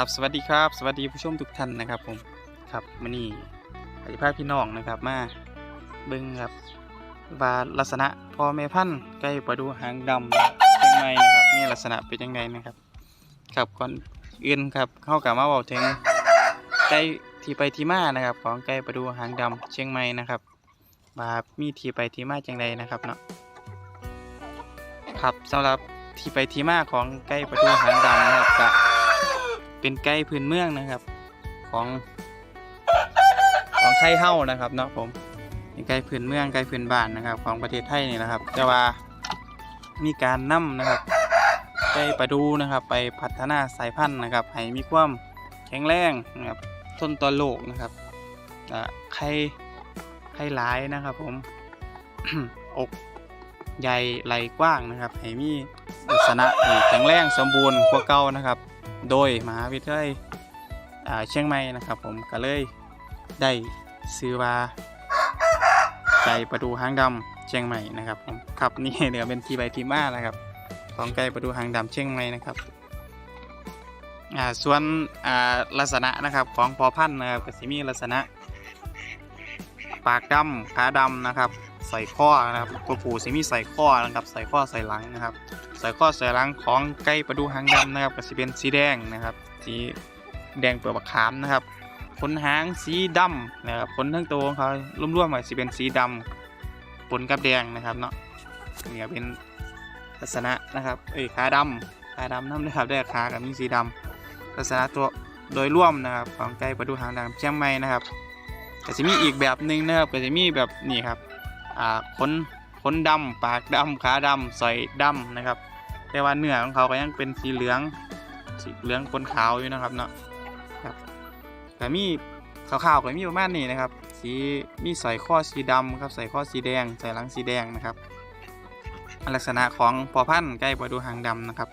ครับสวัสดีครับ สวัสดีผู้ชมทุกท่านนะครับผมครับมื่อนี้อธิภาพพี่น้องนะครับมาเบิ้งครับว่าลักษณะพ่อแม่พันธุ์ไก่ประดูหางดำเชียงใหม่นะครับมีลักษณะเป็นยังไงนะครับ ครับก่อนอื่นครับเข้ากับมาบอกถึงไก่ที่ไปที่มานะครับ ของไก่ประดูหางดำเชียงใหม่นะครับว่ามีที่ไปที่มาจังใดนะครับเนาะครับสำหรับที่ไปที่มาของไก่ประดูหางดำนะครับ เป็นไก่พื้นเมืองนะครับ ของของไทยเฮ้านะครับเนาะผมเป็นไก่พื้นเมืองไก่พื้นบ้านนะครับ ของประเทศไทยนี่นะครับ แต่ว่ามีการนำนะครับไก่ประดูนะครับ ไปพัฒนาสายพันธุ์นะครับให้มีความแข็งแรงนะครับทนต่อโรคนะครับไข่ไข่หลายนะครับ ผมอกใหญ่ไหลกว้างนะครับให้มีลักษณะแข็งแรงสมบูรณ์กว่าเก่านะครับ โดยมหาวิทยาลัยเชียงใหม่นะครับผมก็เลยได้ซื้อว่าไก่ประดูหางดำเชียงใหม่นะครับผมครับนี่เดี๋ยวเป็นทีใบทีมานะครับของไก่ประดูหางดำเชียงใหม่นะครับอ่าส่วนอ่าลักษณะนะครับของพอพันธุ์นะครับก็จะมีลักษณะ ปากดำขาดำนะครับ ใส่ข้อนะครับตัวผู้สิมีใส่ข้อนะครับใส่ข้อใส่หลังนะครับ ใส่ข้อใส่หลังของไก่ประดูหางดำนะครับก็จะเป็นสีแดงนะครับ สีแดงเปลือกมะขามนะครับขนหางสีดำนะครับขนทั้งตัวของเขาร่วมๆมาจะเป็นสีดำปนกับแดงนะครับเนาะนี่ก็เป็นลักษณะนะครับเอ้ยขาดำขาดำน้ำนะครับได้ขากับมีสีดำลักษณะตัวโดยร่วมนะครับของไก่ประดูหางดำเชียงใหม่นะครับก็จะมีอีกแบบหนึ่งนะครับก็จะมีแบบนี่ครับ ขนขนดำปากดำขาดำสอยดำนะครับ แต่ว่าเนื้อของเขาก็ยังเป็นสีเหลืองสีเหลืองปนขาวอยู่นะครับเนาะครับแต่มีขาวๆก็มีประมาณนี้นะครับ สีมีใส่ข้อสีดำครับใส่ข้อสีแดงใส่หลังสีแดงนะครับ ลักษณะของพอพันธุ์ใกล้ปลาดูหางดำนะครับ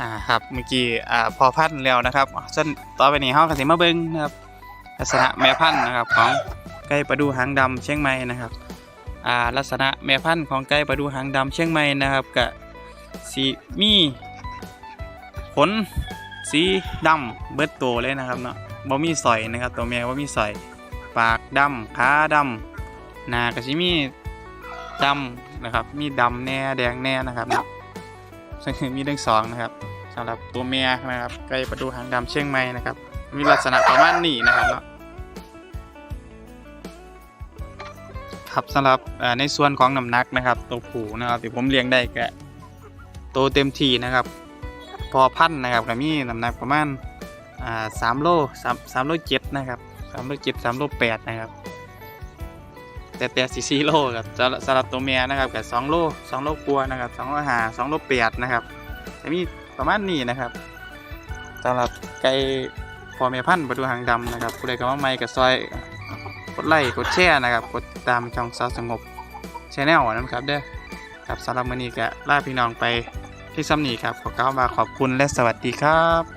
อ่าครับเมื่อกี้อ่าพอพันธุ์แล้วนะครับส่วนต่อไปนี้เฮาก็สิมาเบิ่งนะครับ ลักษณะแม่พันธุ์นะครับของ ไก่ปลาดูหางดำเชียงใหม่นะครับอ่าลักษณะแม่พันธุ์ของไก่ประดูหางดำเชียงใหม่นะครับกะสีมีขนสีดำเบิดโตวเลยนะครับเนาะบ่มีสอยนะครับ ตัวแม่บ่มีสอย ปากดำขาดำหน้าก็สิมีดำนะครับ มีดำแน่แดงแน่นะครับเนาะมีทั้งสองนะครับสำหรับตัวเมียนะครับไก่ประดูหางดำเชียงใหม่นะครับ มีลักษณะประมาณนี้นะครับเนาะ ครับสำหรับในส่วนของน้ำหนักนะครับ ตัวผูนะครับที่ผมเลี้ยงได้ก็โตเต็มทีนะครับ พอพันธุ์นะครับก็มีน้ำหนักประมาณสามโลสามสามโลเจ็ดนะครับสามโลเจ็ดสามโลแปดนะครับ แต่แต่สี่สี่โลครับสำหรับตัวเมียนะครับก็สองโลสองโลกลัวนะครับสองโลหาสองโลแปดนะครับจะมีประมาณนี้นะครับสำหรับไก่พอเมียพันธุ์ประดูหางดำนะครับผู้ใดก็มาใหม่กับซอย กดไลค์กดแชร์นะครับ กดติดตามช่องสาวสงบชแนลนะครับเด้อครับสำหรับมื้อนี้ก็ลาพี่น้องไปที่ซ้ำนี้ครับขอกล่าวมาขอบคุณและสวัสดีครับ